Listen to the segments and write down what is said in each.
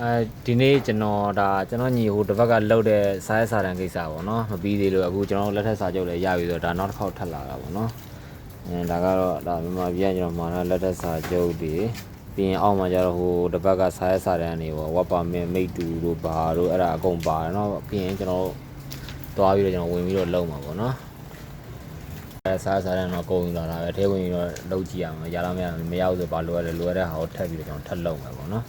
အဲဒီနေ့ကျွန်တော်ဒါကျွန်တော်ညီဟိုတစ်ဘက်ကလှုပ်တဲ့စားရစာတန်ကိစ္စပေါ့နော်မပြီးသေးလို့အခုကျွန်တော်လက်ထက်စာချုပ်လည်းရပြီဆိုတော့ဒါနောက်တစ်ခေါက်ထပ်လာတာပေါ့နော်အဲဒါကတော့ဒါမြန်မာပြည်ကကျွန်တော်မှာတော့လက်ထက်စာချုပ်တွေပြီးရင်အောက်မှာကျတော့ဟိုတစ်ဘက်ကစားရစာတန်တွေပေါ့ဝက်ပါမင်မိတ်တူတို့ဘာတို့အဲ့ဒါအကုန်ပါတယ်နော်ပြီးရင်ကျွန်တော်သွားပြီးတော့ကျွန်တော်ဝင်ပြီးတော့လုံမှာပေါ့နော်အဲစားစားတယ်တော့ကုန်ယူလာတာပဲထဲဝင်ပြီးတော့လုံကြည့်ရမှာရလားမရမရဘူးဆိုဘာလိုရတယ်လိုရတဲ့ဟာကိုထပ်ပြီးတော့ကျွန်တော်ထပ်လုံမှာပေါ့နော်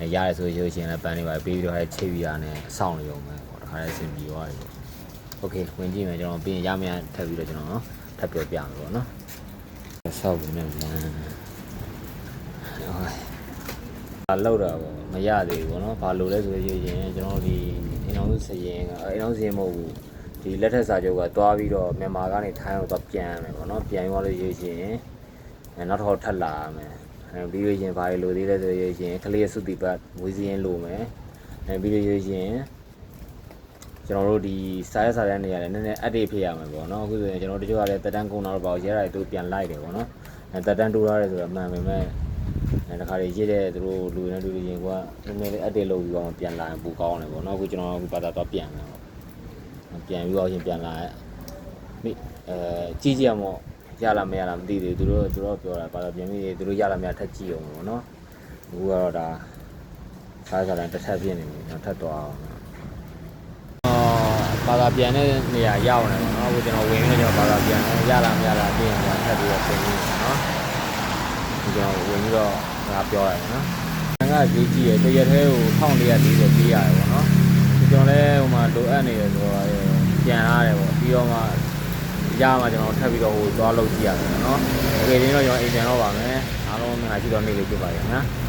အဲရတယ်ဆိုလို့ရှိရင်လည်းပန်းနေပါပြီးပြီးတော့ဟဲ့ချိတ်ပြီးတာနဲ့အဆောင်ရုံပဲပေါ့တခါလေးအဆင်ပြေသွားပြီโอเคဝင်ကြည့်မယ်ကျွန်တော်ပြီးရင်ရမရထပ်ပြီးတော့ကျွန်တော်နော်ထပ်ပြောပြမယ်ပေါ့နော်ဆောက်ဘူးနဲ့လမ်းဟာလောက်တာပေါ့မရသေးဘူးပေါ့နော်ဘာလို့လဲဆိုလို့ရှိရင်ကျွန်တော်ဒီအိမ်အောင်စရင်ကအိမ်အောင်စရင်မဟုတ်ဘူးဒီလက်ထက်စာချုပ်ကတွားပြီးတော့မြန်မာကနေထိုင်းအောင်တော့ပြန်ရမယ်ပေါ့နော်ပြန်သွားလို့ရှိရင်အဲနောက်တစ်ခေါက်ထပ်လာရမယ် အဲပြီးလို့ရှရင်ဘာတွေလိုသေးလဲဆိုလို့ရှရင်ကလေးရဲ့စုတိပတ်ဝေးစင်းလိုမယ်အဲပြီးလို့ရှရင်ကျွန်တော်တို့ဒီစားရစားတဲ့နေရာလည်းနည်းနည်း update ဖြစ်ရမှာပေါ့နော်အခုဆိုရင်ကျွန်တော်တို့တချို့ကလည်းတက်တန်းကုန်တော့ပေါ့ရဲတာတွေသူပြန်လိုက်တယ်ပေါ့နော်အဲတက်တန်းတိုးထားတယ်ဆိုတော့အမှန်ပဲမဲ့အဲတခါလေးရေးတဲ့သူတို့လူနေတူလူချင်းကနည်းနည်းလေး update လုပ်ပြီးတော့ပြန်လာရင်ပိုကောင်းတယ်ပေါ့နော်အခုကျွန်တော်အခုဘာသာတော့ပြန်မယ်ပေါ့ပြန်ပြီးတော့ရှင်ပြန်လာရဲ့မိအဲကြီးကြည့်ရမို့ ရလာမရလာမသိသေးဘူးသူတို့သူတို့ပြောတာပါတော့ပြန်ပြီးသူတို့ရလာမရထက်ကြည့်အောင်ပေါ့နော်အခုကတော့ဒါစားစားတိုင်းတစ်ထပ်ပြင်းနေပြီတော့ထပ်သွားအောင်အော်ပါတာပြန်တဲ့နေရာရောက်နေပါတော့အခုကျွန်တော်ဝင်ပြီးတော့ကျွန်တော်ပါတာပြန်တယ်ရလာမရလာပြင်ပြန်ထပ်ပြီးတော့ပြင်နေတယ်နော်ဒီကျွန်တော်ဝင်ပြီးတော့ငါပြောရတယ်နော်ငါကရေးကြည့်ရတရက်သေးကို1440ပေးရတယ်ပေါ့နော်ဒီကျွန်တော်လည်းဟိုမှာလိုအပ်နေတယ်ဆိုတော့ပြန်ရတယ်ပေါ့ပြီးတော့မှ ရမှာကျွန်တော်ထပ်ပြီးတော့ဟိုသွားလို့ကြည့်ရတယ်နော်။โอเคဒီတော့ကျွန်တော်အိမ်ပြန်တော့ပါမယ်။အားလုံးငါကြည့်တော့နေလေးပြပါရနော်။